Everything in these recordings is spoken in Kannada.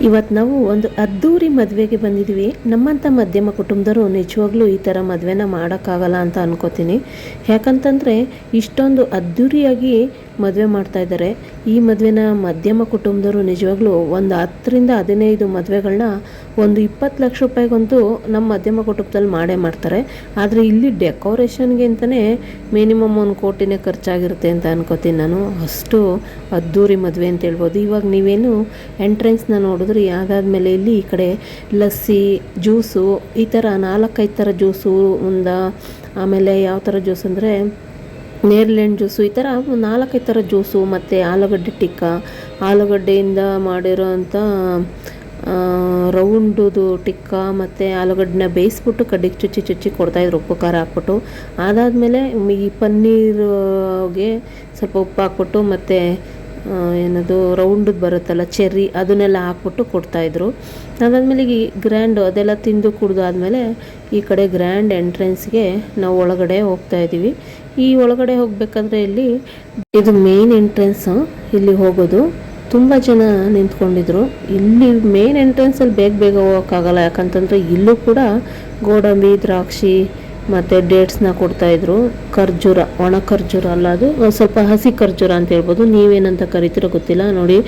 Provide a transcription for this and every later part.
ಇವತ್ತು ನಾವು ಒಂದು ಅದ್ದೂರಿ ಮದುವೆಗೆ ಬಂದಿದ್ವಿ. ನಮ್ಮಂಥ ಮಧ್ಯಮ ಕುಟುಂಬದವರು ನಿಜವಾಗ್ಲೂ ಈ ಥರ ಮದುವೆನ ಮಾಡೋಕ್ಕಾಗಲ್ಲ ಅಂತ ಅನ್ಕೋತೀನಿ. ಯಾಕಂತಂದರೆ ಇಷ್ಟೊಂದು ಅದ್ದೂರಿಯಾಗಿ ಮದುವೆ ಮಾಡ್ತಾ ಇದ್ದಾರೆ. ಈ ಮದುವೆನ ಮಧ್ಯಮ ಕುಟುಂಬದವರು ನಿಜವಾಗ್ಲೂ ಒಂದು ಹತ್ತರಿಂದ ಹದಿನೈದು ಮದುವೆಗಳನ್ನ ಒಂದು ಇಪ್ಪತ್ತು ಲಕ್ಷ ರೂಪಾಯಿಗಂತೂ ನಮ್ಮ ಮಧ್ಯಮ ಕುಟುಂಬದಲ್ಲಿ ಮಾಡೇ ಮಾಡ್ತಾರೆ. ಆದರೆ ಇಲ್ಲಿ ಡೆಕೋರೇಷನ್ಗೆ ಅಂತಲೇ ಮಿನಿಮಮ್ ಒಂದು ಕೋಟಿನೇ ಖರ್ಚಾಗಿರುತ್ತೆ ಅಂತ ಅನ್ಕೋತೀನಿ ನಾನು. ಅಷ್ಟು ಅದ್ದೂರಿ ಮದುವೆ ಅಂತ ಹೇಳ್ಬೋದು. ಇವಾಗ ನೀವೇನು ಎಂಟ್ರೆನ್ಸ್ನ ನೋಡಿದ್ರೆ ಅದಾದಮೇಲೆ ಇಲ್ಲಿ ಈ ಕಡೆ ಲಸ್ಸಿ, ಜ್ಯೂಸು, ಈ ಥರ ನಾಲ್ಕೈದು ಥರ ಜ್ಯೂಸು ಒಂದು ಆಮೇಲೆ ಯಾವ ಥರ ಜ್ಯೂಸ್ ಅಂದರೆ ನೇರ್ಲೆಹಣ್ಣು ಜ್ಯೂಸು, ಈ ಥರ ನಾಲ್ಕೈದು ಥರ ಜ್ಯೂಸು ಮತ್ತು ಆಲೂಗಡ್ಡೆ ಟಿಕ್ಕ, ಆಲೂಗಡ್ಡೆಯಿಂದ ಮಾಡಿರೋಂಥ ರೌಂಡದು ಟಿಕ್ಕ ಮತ್ತು ಆಲೂಗಡ್ಡೆನ ಬೇಯಿಸ್ಬಿಟ್ಟು ಕಡ್ಡಿಗೆ ಚುಚ್ಚಿ ಚುಚ್ಚಿ ಕೊಡ್ತಾಯಿದ್ರು ಉಪ್ಪು ಖಾರ ಹಾಕ್ಬಿಟ್ಟು. ಅದಾದಮೇಲೆ ಈ ಪನ್ನೀರ್ಗೆ ಸ್ವಲ್ಪ ಉಪ್ಪು ಹಾಕ್ಬಿಟ್ಟು ಮತ್ತು ಏನದು ರೌಂಡದ್ದು ಬರುತ್ತಲ್ಲ ಚೆರ್ರಿ ಅದನ್ನೆಲ್ಲ ಹಾಕ್ಬಿಟ್ಟು ಕೊಡ್ತಾಯಿದ್ರು ಅದಾದಮೇಲೆ ಈ ಗ್ರ್ಯಾಂಡು ಅದೆಲ್ಲ ತಿಂದು ಕುಡಿದು ಈ ಕಡೆ ಗ್ರ್ಯಾಂಡ್ ಎಂಟ್ರೆನ್ಸ್ಗೆ ನಾವು ಒಳಗಡೆ ಹೋಗ್ತಾ ಇದ್ದೀವಿ ಈ ಒಳಗಡೆ ಹೋಗಬೇಕಾದ್ರೆ ಇಲ್ಲಿ ಇದು ಮೇನ್ ಎಂಟ್ರೆನ್ಸ್ ಇಲ್ಲಿ ಹೋಗೋದು. ತುಂಬ ಜನ ನಿಂತ್ಕೊಂಡಿದ್ರು. ಇಲ್ಲಿ ಮೇನ್ ಎಂಟ್ರೆನ್ಸಲ್ಲಿ ಬೇಗ ಬೇಗ ಹೋಗೋಕ್ಕಾಗಲ್ಲ. ಯಾಕಂತಂದರೆ ಇಲ್ಲೂ ಕೂಡ ಗೋಡಂಬಿ, ದ್ರಾಕ್ಷಿ ಮತ್ತು ಡೇಟ್ಸ್ನ ಕೊಡ್ತಾಯಿದ್ರು ಖರ್ಜೂರ, ಒಣ ಖರ್ಜೂರ ಅಲ್ಲ ಅದು. ಸ್ವಲ್ಪ ಹಸಿ ಖರ್ಜೂರ ಅಂತ ಹೇಳ್ಬೋದು. ನೀವೇನಂತ ಕರಿತೀರೋ ಗೊತ್ತಿಲ್ಲ. ನೋಡಿ,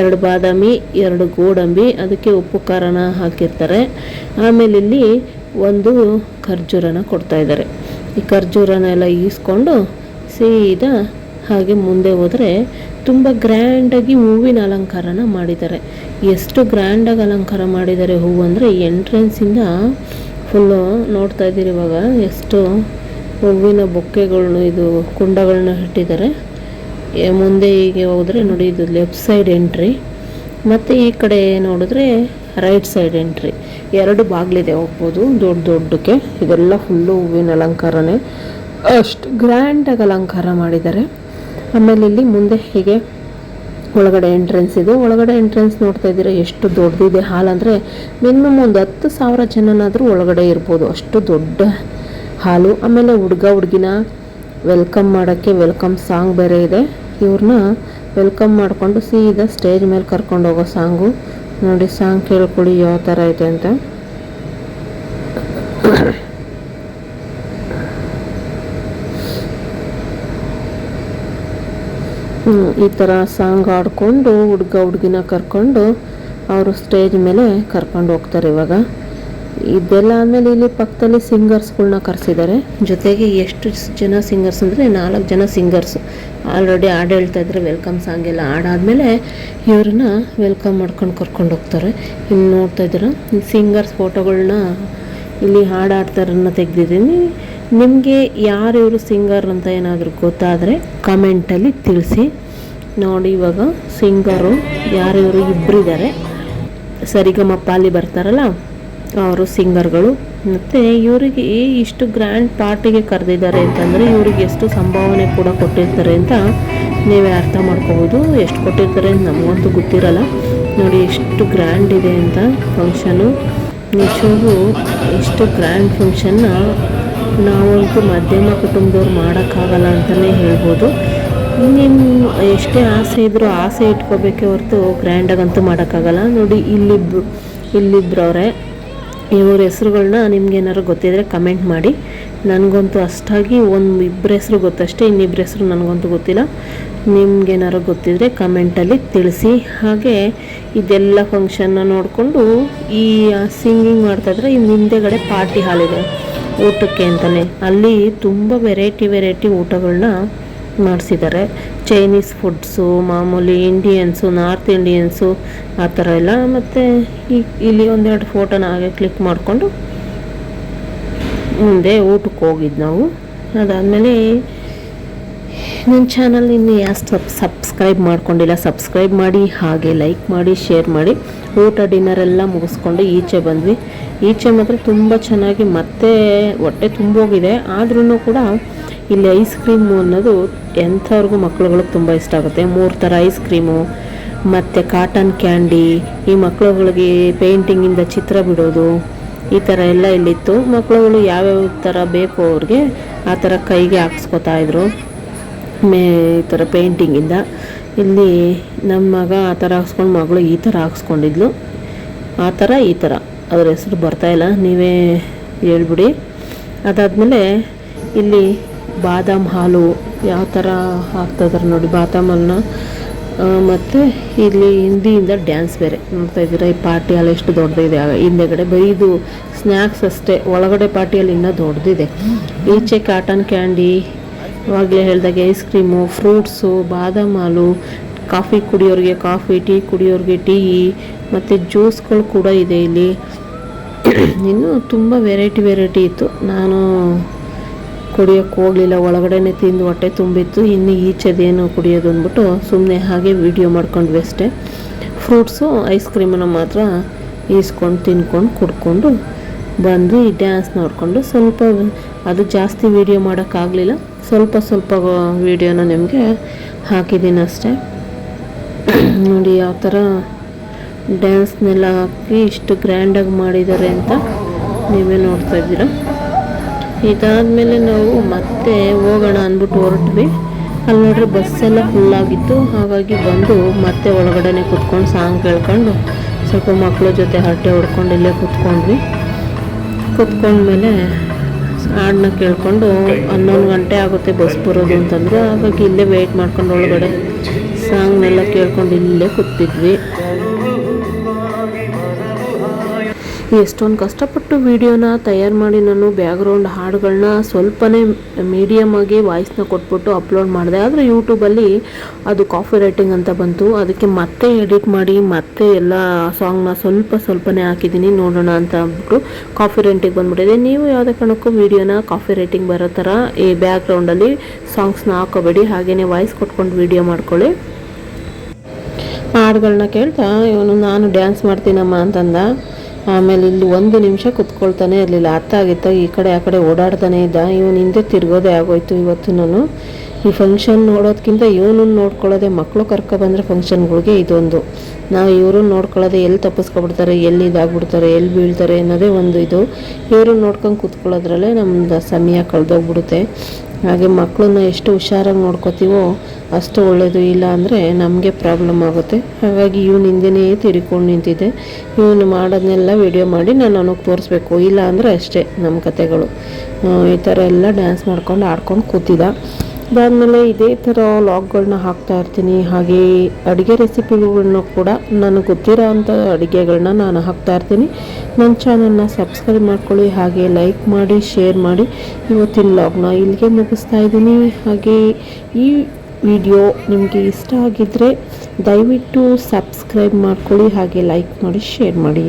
ಎರಡು ಬಾದಾಮಿ, ಎರಡು ಗೋಡಂಬಿ, ಅದಕ್ಕೆ ಉಪ್ಪು, ಖಾರನ ಹಾಕಿರ್ತಾರೆ. ಆಮೇಲೆ ಇಲ್ಲಿ ಒಂದು ಖರ್ಜೂರನ ಕೊಡ್ತಾಯಿದ್ದಾರೆ ಈ ಖರ್ಜೂರನ ಎಲ್ಲ ಈಸ್ಕೊಂಡು ಸೀದಾ ಹಾಗೆ ಮುಂದೆ ಹೋದರೆ ತುಂಬ ಗ್ರ್ಯಾಂಡಾಗಿ ಹೂವಿನ ಅಲಂಕಾರನ ಮಾಡಿದ್ದಾರೆ. ಎಷ್ಟು ಗ್ರ್ಯಾಂಡಾಗಿ ಅಲಂಕಾರ ಮಾಡಿದ್ದಾರೆ ಹೂವು ಅಂದರೆ ಎಂಟ್ರೆನ್ಸಿಂದ ಫುಲ್ಲು ನೋಡ್ತಾ ಇದ್ದೀರಿ ಇವಾಗ ಎಷ್ಟು ಹೂವಿನ ಬೊಕ್ಕೆಗಳನ್ನ ಇದು ಕುಂಡಗಳನ್ನ ಇಟ್ಟಿದ್ದಾರೆ. ಮುಂದೆ ಹೀಗೆ ಹೋದರೆ ನೋಡಿ ಇದು ಲೆಫ್ಟ್ ಸೈಡ್ ಎಂಟ್ರಿ ಮತ್ತು ಈ ಕಡೆ ನೋಡಿದ್ರೆ ರೈಟ್ ಸೈಡ್ ಎಂಟ್ರಿ ಎರಡು ಬಾಗಿಲಿದೆ ಹೋಗ್ಬೋದು, ದೊಡ್ಡ ದೊಡ್ಡಕ್ಕೆ. ಇದೆಲ್ಲ ಫುಲ್ಲು ಹೂವಿನ ಅಲಂಕಾರನೇ. ಅಷ್ಟು ಗ್ರ್ಯಾಂಡಾಗಿ ಅಲಂಕಾರ ಮಾಡಿದ್ದಾರೆ. ಆಮೇಲೆ ಇಲ್ಲಿ ಮುಂದೆ ಹೀಗೆ ಒಳಗಡೆ ಎಂಟ್ರೆನ್ಸ್ ಇದೆ. ಒಳಗಡೆ ಎಂಟ್ರೆನ್ಸ್ ನೋಡ್ತಾ ಇದ್ದೀರಾ, ಎಷ್ಟು ದೊಡ್ಡದಿದೆ ಹಾಲ್ ಅಂದರೆ ಮಿನಿಮಮ್ ಒಂದು ಹತ್ತು ಸಾವಿರ ಜನನಾದರೂ ಒಳಗಡೆ ಇರ್ಬೋದು. ಅಷ್ಟು ದೊಡ್ಡ ಹಾಲು. ಆಮೇಲೆ ಹುಡುಗ, ಹುಡುಗಿನ ವೆಲ್ಕಮ್ ಮಾಡೋಕ್ಕೆ ವೆಲ್ಕಮ್ ಸಾಂಗ್ ಬೇರೆ ಇದೆ. ಇವ್ರನ್ನ ವೆಲ್ಕಮ್ ಮಾಡಿಕೊಂಡು ಸೀದಾ ಸ್ಟೇಜ್ ಮೇಲೆ ಕರ್ಕೊಂಡು ಹೋಗೋ ಸಾಂಗು ನೋಡಿ, ಸಾಂಗ್ ಕೇಳ್ಕೊಳ್ಳಿ, ಯಾವ ಥರ ಇದೆ ಅಂತ. ಈ ಥರ ಸಾಂಗ್ ಆಡಿಕೊಂಡು ಹುಡುಗ ಹುಡುಗಿನ ಕರ್ಕೊಂಡು, ಅವರು ಸ್ಟೇಜ್ ಮೇಲೆ ಕರ್ಕೊಂಡು ಹೋಗ್ತಾರೆ ಇವಾಗ. ಇದೆಲ್ಲ ಆದಮೇಲೆ ಇಲ್ಲಿ ಪಕ್ಕದಲ್ಲಿ ಸಿಂಗರ್ಸ್ಗಳನ್ನ ಕರೆಸಿದ್ದಾರೆ ಜೊತೆಗೆ ಎಷ್ಟು ಜನ ಸಿಂಗರ್ಸ್ ಅಂದರೆ ನಾಲ್ಕು ಜನ ಸಿಂಗರ್ಸ್. ಆಲ್ರೆಡಿ ಹಾಡು ಹೇಳ್ತಾ ಇದ್ರೆ ವೆಲ್ಕಮ್ ಸಾಂಗ್ ಎಲ್ಲ ಹಾಡಾದ್ಮೇಲೆ ಇವ್ರನ್ನ ವೆಲ್ಕಮ್ ಮಾಡ್ಕೊಂಡು ಕರ್ಕೊಂಡು ಹೋಗ್ತಾರೆ. ಇನ್ನು ನೋಡ್ತಾ ಇದ್ದೀರಾ? ಸಿಂಗರ್ಸ್ ಫೋಟೋಗಳನ್ನ ಇಲ್ಲಿ ಹಾಡು ಹಾಡ್ತಾರನ್ನ ತೆಗೆದಿದ್ದೀನಿ. ನಿಮಗೆ ಯಾರು ಇವರು ಸಿಂಗರ್ ಅಂತ ಏನಾದರೂ ಗೊತ್ತಾದರೆ ಕಮೆಂಟಲ್ಲಿ ತಿಳಿಸಿ. ನೋಡಿ ಇವಾಗ ಸಿಂಗರು ಯಾರು ಇವರು ಇಬ್ಬರಿದ್ದಾರೆ ಸರಿಗಮಪ್ಪ ಅಲ್ಲಿ ಬರ್ತಾರಲ್ಲ? ಅವರು ಸಿಂಗರ್ಗಳು. ಮತ್ತು ಇವರಿಗೆ ಇಷ್ಟು ಗ್ರ್ಯಾಂಡ್ ಪಾರ್ಟಿಗೆ ಕರೆದಿದ್ದಾರೆ ಅಂತಂದರೆ ಇವರಿಗೆ ಎಷ್ಟು ಸಂಭಾವನೆ ಕೂಡ ಕೊಟ್ಟಿರ್ತಾರೆ ಅಂತ ನೀವೇ ಅರ್ಥ ಮಾಡ್ಕೋಬೋದು. ಎಷ್ಟು ಕೊಟ್ಟಿರ್ತಾರೆ ಅಂತ ನಮಗಂತೂ ಗೊತ್ತಿರಲ್ಲ. ನೋಡಿ ಎಷ್ಟು ಗ್ರ್ಯಾಂಡ್ ಇದೆ ಅಂತ ಫಂಕ್ಷನು ನಿಜವಾಗೂ ಎಷ್ಟು ಗ್ರ್ಯಾಂಡ್ ಫಂಕ್ಷನ್ನ ನಾವಂತೂ ಮಧ್ಯಮ ಕುಟುಂಬದವ್ರು ಮಾಡೋಕ್ಕಾಗಲ್ಲ ಅಂತಲೇ ಹೇಳ್ಬೋದು. ನಿಮ್ಮ ಎಷ್ಟೇ ಆಸೆ ಇದ್ದರೂ ಆಸೆ ಇಟ್ಕೋಬೇಕೆ ಹೊರತು ಗ್ರ್ಯಾಂಡಾಗಂತೂ ಮಾಡೋಕ್ಕಾಗಲ್ಲ. ನೋಡಿ ಇಲ್ಲಿಬ್ರು ಇಲ್ಲಿಬ್ರವ್ರೆ ಇವ್ರ ಹೆಸ್ರುಗಳ್ನ ನಿಮ್ಗೆ ಏನಾದ್ರು ಗೊತ್ತಿದ್ರೆ ಕಮೆಂಟ್ ಮಾಡಿ. ನನಗಂತೂ ಅಷ್ಟಾಗಿ ಒಂದು ಇಬ್ಬರ ಹೆಸ್ರು ಗೊತ್ತಷ್ಟೇ ಇನ್ನಿಬ್ಬರ ಹೆಸ್ರು ನನಗಂತೂ ಗೊತ್ತಿಲ್ಲ. ನಿಮ್ಗೇನಾರು ಗೊತ್ತಿದ್ರೆ ಕಮೆಂಟಲ್ಲಿ ತಿಳಿಸಿ. ಹಾಗೆ ಇದೆಲ್ಲ ಫಂಕ್ಷನ್ನ ನೋಡಿಕೊಂಡು ಈ ಸಿಂಗಿಂಗ್ ಮಾಡ್ತಾಯಿದ್ರೆ ಇನ್ನು ಹಿಂದೆಗಡೆ ಪಾರ್ಟಿ ಹಾಲ್ ಇದೆ ಊಟಕ್ಕೆ ಅಂತಲೇ ಅಲ್ಲಿ ತುಂಬ ವೆರೈಟಿ ವೆರೈಟಿ ಊಟಗಳನ್ನ ಮಾಡಿಸಿದ್ದಾರೆ. ಚೈನೀಸ್ ಫುಡ್ಸು ಮಾಮೂಲಿ ಇಂಡಿಯನ್ಸು ನಾರ್ತ್ ಇಂಡಿಯನ್ಸು ಆ ಥರ ಎಲ್ಲ. ಮತ್ತು ಇಲ್ಲಿ ಒಂದೆರಡು ಫೋಟೋನ ಹಾಗೆ ಕ್ಲಿಕ್ ಮಾಡಿಕೊಂಡು ಮುಂದೆ ಊಟಕ್ಕೆ ಹೋಗಿದ್ದು ನಾವು. ಅದಾದಮೇಲೆ ನನ್ನ ಚಾನಲ್ ಇನ್ನು ಸಬ್ ಸಬ್ಸ್ಕ್ರೈಬ್ ಮಾಡ್ಕೊಂಡಿಲ್ಲ ಸಬ್ಸ್ಕ್ರೈಬ್ ಮಾಡಿ, ಹಾಗೆ ಲೈಕ್ ಮಾಡಿ ಶೇರ್ ಮಾಡಿ. ಊಟ ಡಿನ್ನರ್ ಎಲ್ಲ ಮುಗಿಸ್ಕೊಂಡು ಈಚೆ ಬಂದ್ವಿ. ಈಚೆ ಮಾತ್ರ ತುಂಬ ಚೆನ್ನಾಗಿ ಮತ್ತೆ ಹೊಟ್ಟೆ ತುಂಬೋಗಿದೆ. ಆದ್ರೂ ಕೂಡ ಇಲ್ಲಿ ಐಸ್ ಕ್ರೀಮು ಅನ್ನೋದು ಎಂಥವ್ರಿಗೂ ಮಕ್ಳುಗಳಿಗೆ ತುಂಬ ಇಷ್ಟ ಆಗುತ್ತೆ. ಮೂರು ಥರ ಐಸ್ ಕ್ರೀಮು, ಮತ್ತು ಕಾಟನ್ ಕ್ಯಾಂಡಿ, ಈ ಮಕ್ಳುಗಳಿಗೆ ಪೇಂಟಿಂಗಿಂದ ಚಿತ್ರ ಬಿಡೋದು, ಈ ಥರ ಎಲ್ಲ ಇಲ್ಲಿತ್ತು. ಮಕ್ಕಳುಗಳು ಯಾವ್ಯಾವ ಥರ ಬೇಕು ಅವ್ರಿಗೆ ಆ ಥರ ಕೈಗೆ ಹಾಕ್ಸ್ಕೊತಾ ಇದ್ರು. ಮೇ, ಈ ಥರ ಪೇಂಟಿಂಗಿಂದ. ಇಲ್ಲಿ ನಮ್ಮ ಮಗ ಆ ಥರ ಹಾಕ್ಸ್ಕೊಂಡು, ಮಗಳು ಈ ಥರ ಹಾಕ್ಸ್ಕೊಂಡಿದ್ಲು. ಆ ಥರ, ಈ ಥರ. ಅದ್ರ ಹೆಸರು ಬರ್ತಾಯಿಲ್ಲ ನೀವೇ ಹೇಳ್ಬಿಡಿ. ಅದಾದಮೇಲೆ ಇಲ್ಲಿ ಬಾದಾಮ್ ಹಾಲು ಯಾವ ಥರ ಹಾಕ್ತಾಯಿದ್ದಾರೆ ನೋಡಿ, ಬಾದಾಮ್ ಹಾಲನ್ನ. ಮತ್ತು ಇಲ್ಲಿ ಹಿಂದಿಯಿಂದ ಡ್ಯಾನ್ಸ್ ಬೇರೆ. ನೋಡ್ತಾ ಇದ್ದೀರಾ, ಈ ಪಾರ್ಟಿ ಹಾಲ್ ಎಷ್ಟು ದೊಡ್ಡದಿದೆ. ಹಿಂದೆಗಡೆ ಬರೀ ಇದು ಸ್ನ್ಯಾಕ್ಸ್ ಅಷ್ಟೇ, ಒಳಗಡೆ ಪಾರ್ಟಿಯಲ್ಲಿ ಇನ್ನೂ ದೊಡ್ಡದಿದೆ. ಈಚೆ ಕಾಟನ್ ಕ್ಯಾಂಡಿ ಇವಾಗಲೇ ಹೇಳಿದಾಗೆ ಐಸ್ ಕ್ರೀಮು ಫ್ರೂಟ್ಸು ಬಾದಾಮ್ ಹಾಲು ಕಾಫಿ ಕುಡಿಯೋರಿಗೆ ಕಾಫಿ ಟೀ ಕುಡಿಯೋರಿಗೆ ಟೀ ಮತ್ತು ಜ್ಯೂಸ್ಗಳು ಕೂಡ ಇದೆ ಇಲ್ಲಿ. ಇನ್ನೂ ತುಂಬ ವೆರೈಟಿ ವೆರೈಟಿ ಇತ್ತು. ನಾನು ಕುಡಿಯೋಕ್ಕೆ ಹೋಗಲಿಲ್ಲ. ಒಳಗಡೆನೆ ತಿಂದು ಹೊಟ್ಟೆ ತುಂಬಿತ್ತು. ಇನ್ನು ಈಚೆದೇನು ಕುಡಿಯೋದು ಅಂದ್ಬಿಟ್ಟು ಸುಮ್ಮನೆ ಹಾಗೆ ವಿಡಿಯೋ ಮಾಡ್ಕೊಂಡ್ವಿ ಅಷ್ಟೇ. ಫ್ರೂಟ್ಸು, ಐಸ್ ಕ್ರೀಮನ್ನು ಮಾತ್ರ ಈಸ್ಕೊಂಡು, ತಿನ್ಕೊಂಡು, ಕುಡ್ಕೊಂಡು ಬಂದು ಈ ಡ್ಯಾನ್ಸ್ ನೋಡಿಕೊಂಡು ಸ್ವಲ್ಪ ಅದು ಜಾಸ್ತಿ ವೀಡಿಯೋ ಮಾಡೋಕ್ಕಾಗಲಿಲ್ಲ. ಸ್ವಲ್ಪ ಸ್ವಲ್ಪ ವೀಡಿಯೋನ ನಿಮಗೆ ಹಾಕಿದ್ದೀನಿ ಅಷ್ಟೇ. ನೋಡಿ ಯಾವ ಥರ ಡ್ಯಾನ್ಸ್ನೆಲ್ಲ ಹಾಕಿ ಇಷ್ಟು ಗ್ರ್ಯಾಂಡಾಗಿ ಮಾಡಿದ್ದಾರೆ ಅಂತ ನೀವೇ ನೋಡ್ತಾ ಇದ್ದೀರಾ? ಇದಾದಮೇಲೆ ನಾವು ಮತ್ತೆ ಹೋಗೋಣ ಅಂದ್ಬಿಟ್ಟು ಹೊರಟ್ವಿ. ಅಲ್ಲಿ ನೋಡ್ರಿ ಬಸ್ಸೆಲ್ಲ ಫುಲ್ಲಾಗಿತ್ತು ಹಾಗಾಗಿ ಬಂದು ಮತ್ತೆ ಒಳಗಡೆನೆ ಕುತ್ಕೊಂಡು ಸಾಂಗ್ ಕೇಳ್ಕೊಂಡು ಸ್ವಲ್ಪ ಮಕ್ಕಳ ಜೊತೆ ಹರಟೆ ಹೊಡ್ಕೊಂಡು ಇಲ್ಲೇ ಕುತ್ಕೊಂಡ್ವಿ. ಕುತ್ಕೊಂಡ್ಮೇಲೆ ಹಾಡನ್ನ ಕೇಳ್ಕೊಂಡು ಹನ್ನೊಂದು ಗಂಟೆ ಆಗುತ್ತೆ ಬಸ್ ಬರೋದು ಅಂತಂದರೆ. ಹಾಗಾಗಿ ಇಲ್ಲೇ ವೆಯ್ಟ್ ಮಾಡ್ಕೊಂಡು ಒಳಗಡೆ ಸಾಂಗ್ನೆಲ್ಲ ಕೇಳ್ಕೊಂಡು ಇಲ್ಲೇ ಕೂತಿದ್ವಿ. ಎಷ್ಟೊಂದು ಕಷ್ಟಪಟ್ಟು ವೀಡಿಯೋನ ತಯಾರು ಮಾಡಿ ನಾನು ಬ್ಯಾಗ್ರೌಂಡ್ ಹಾಡುಗಳನ್ನ ಸ್ವಲ್ಪನೇ ಮೀಡಿಯಮ್ ಆಗಿ ವಾಯ್ಸ್ನ ಕೊಟ್ಬಿಟ್ಟು ಅಪ್ಲೋಡ್ ಮಾಡಿದೆ. ಆದರೆ ಯೂಟ್ಯೂಬಲ್ಲಿ ಅದು ಕಾಫಿ ರೈಟಿಂಗ್ ಅಂತ ಬಂತು. ಅದಕ್ಕೆ ಮತ್ತೆ ಎಡಿಟ್ ಮಾಡಿ, ಮತ್ತೆ ಎಲ್ಲ ಸಾಂಗ್ನ ಸ್ವಲ್ಪ ಸ್ವಲ್ಪನೇ ಹಾಕಿದ್ದೀನಿ. ನೋಡೋಣ ಅಂತ ಅಂದ್ಬಿಟ್ಟು ಕಾಫಿ ರೈಟಿಂಗ್ ಬಂದ್ಬಿಟ್ಟಿದೆ. ನೀವು ಯಾವುದೇ ಕಾರಣಕ್ಕೂ ವೀಡಿಯೋನ ಕಾಫಿ ರೈಟಿಂಗ್ ಬರೋ ಥರ ಈ ಬ್ಯಾಕ್ಗ್ರೌಂಡಲ್ಲಿ ಸಾಂಗ್ಸ್ನ ಹಾಕೋಬೇಡಿ. ಹಾಗೆಯೇ ವಾಯ್ಸ್ ಕೊಟ್ಕೊಂಡು ವೀಡಿಯೋ ಮಾಡ್ಕೊಳ್ಳಿ. ಹಾಡುಗಳನ್ನ ಕೇಳ್ತಾ, ಇವನು, ನಾನು ಡ್ಯಾನ್ಸ್ ಮಾಡ್ತೀನಮ್ಮ ಅಂತಂದ. ಆಮೇಲೆ ಇಲ್ಲಿ ಒಂದು ನಿಮಿಷ ಕುತ್ಕೊಳ್ತಾನೆ ಇರಲಿಲ್ಲ. ಅರ್ಥ ಆಗಿತ್ತ? ಈ ಕಡೆ, ಆ ಕಡೆ ಓಡಾಡ್ತಾನೆ ಇದ್ದ. ಇವನು ಹಿಂದೆ ತಿರ್ಗೋದೇ ಆಗೋಯ್ತು ಇವತ್ತು ನಾನು. ಈ ಫಂಕ್ಷನ್ ನೋಡೋದಕ್ಕಿಂತ ಇವನು ನೋಡ್ಕೊಳ್ಳೋದೆ ಮಕ್ಕಳು ಕರ್ಕೊಬಂದ್ರೆ ಫಂಕ್ಷನ್ಗಳಿಗೆ ಇದೊಂದು. ನಾವು ಇವರು ನೋಡ್ಕೊಳ್ಳೋದೆ ಎಲ್ಲಿ ತಪ್ಪಿಸ್ಕೊಬಿಡ್ತಾರೆ, ಎಲ್ಲಿ ಇದಾಗ್ಬಿಡ್ತಾರೆ, ಎಲ್ಲಿ ಬೀಳ್ತಾರೆ ಅನ್ನೋದೇ ಒಂದು ಇದು. ಇವರು ನೋಡ್ಕೊಂಡು ಕೂತ್ಕೊಳ್ಳೋದ್ರಲ್ಲೇ ನಮ್ಮದು ಸಮಯ ಕಳೆದೋಗ್ಬಿಡುತ್ತೆ. ಹಾಗೆ ಮಕ್ಕಳನ್ನ ಎಷ್ಟು ಹುಷಾರಾಗಿ ನೋಡ್ಕೋತೀವೋ ಅಷ್ಟು ಒಳ್ಳೆಯದು ಇಲ್ಲ ಅಂದರೆ ನಮಗೆ ಪ್ರಾಬ್ಲಮ್ ಆಗುತ್ತೆ. ಹಾಗಾಗಿ ಇವನು ಹಿಂದೆನೇ ತಿರ್ಕೊಂಡು ನಿಂತಿದ್ದೆ. ಇವನು ಮಾಡೋದನ್ನೆಲ್ಲ ವಿಡಿಯೋ ಮಾಡಿ ನಾನು ಅವನಿಗೆ ತೋರಿಸ್ಬೇಕು. ಇಲ್ಲ ಅಂದರೆ ಅಷ್ಟೇ ನಮ್ಮ ಕತೆಗಳು. ಈ ಥರ ಎಲ್ಲ ಡ್ಯಾನ್ಸ್ ಮಾಡ್ಕೊಂಡು ಆಡ್ಕೊಂಡು ಕೂತಿದ್ದ. ಅದಾದಮೇಲೆ ಇದೇ ಥರ ಲಾಗ್ಗಳನ್ನ ಹಾಕ್ತಾ ಇರ್ತೀನಿ. ಹಾಗೆ ಅಡುಗೆ ರೆಸಿಪಿಗಳನ್ನ ಕೂಡ ನನಗೆ ಗೊತ್ತಿರೋ ಅಂಥ ಅಡುಗೆಗಳನ್ನ ನಾನು ಹಾಕ್ತಾ ಇರ್ತೀನಿ. ನನ್ನ ಚಾನಲ್ನ ಸಬ್ಸ್ಕ್ರೈಬ್ ಮಾಡ್ಕೊಳ್ಳಿ, ಹಾಗೆ ಲೈಕ್ ಮಾಡಿ, ಶೇರ್ ಮಾಡಿ. ಇವತ್ತಿನ ಲಾಗ್ನ ಇಲ್ಲಿಗೆ ಮುಗಿಸ್ತಾ ಇದ್ದೀನಿ. ಹಾಗೆ ಈ ವಿಡಿಯೋ ನಿಮಗೆ ಇಷ್ಟ ಆಗಿದ್ದರೆ ದಯವಿಟ್ಟು ಸಬ್ಸ್ಕ್ರೈಬ್ ಮಾಡ್ಕೊಳ್ಳಿ, ಹಾಗೆ ಲೈಕ್ ಮಾಡಿ, ಶೇರ್ ಮಾಡಿ.